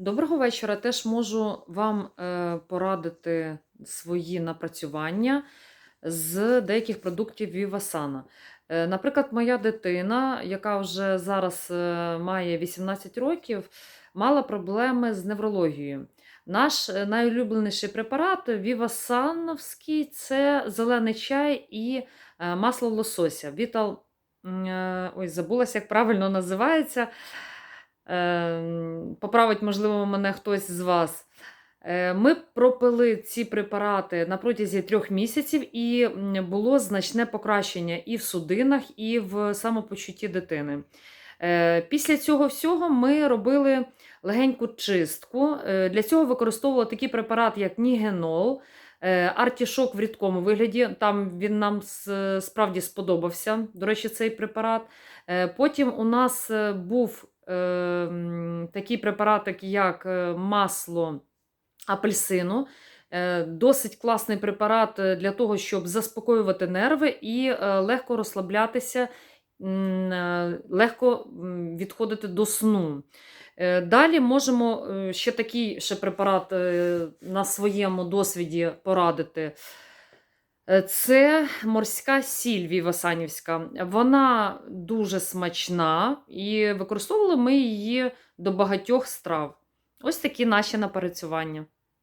Доброго вечора. Теж можу вам е, порадити свої напрацювання з деяких продуктів Вівасана. Е, Наприклад, моя дитина, яка вже зараз е, має 18 років, мала проблеми з неврологією. Наш найулюбленіший препарат Вівасановський це зелений чай і масло лосося. Вітал, ой, забулася, як правильно називається. Ем, Поправить, можливо, мене хтось з вас. Е, Ми пропили ці препарати на протязі трьох місяців, і було значне покращення і в судинах, і в самопочутті дитини. Е, Після цього всього ми робили легеньку чистку. Е, Для цього використовували такий препарат, як Нігенол, артішок в рідкому вигляді. Там він нам справді сподобався. До речі, цей препарат. Потім у нас був е, м, такий препаратик, як е, масло апельсину. Е, Досить класний препарат е, для того, щоб заспокоювати нерви і легко розслаблятися, легко відходити до сну. Далі можемо ще такий ще препарат на своєму досвіді порадити. Е, Це морська сіль вівасанівська. Вона дуже смачна і використовували ми її до багатьох страв. Ось такі наші напрацювання.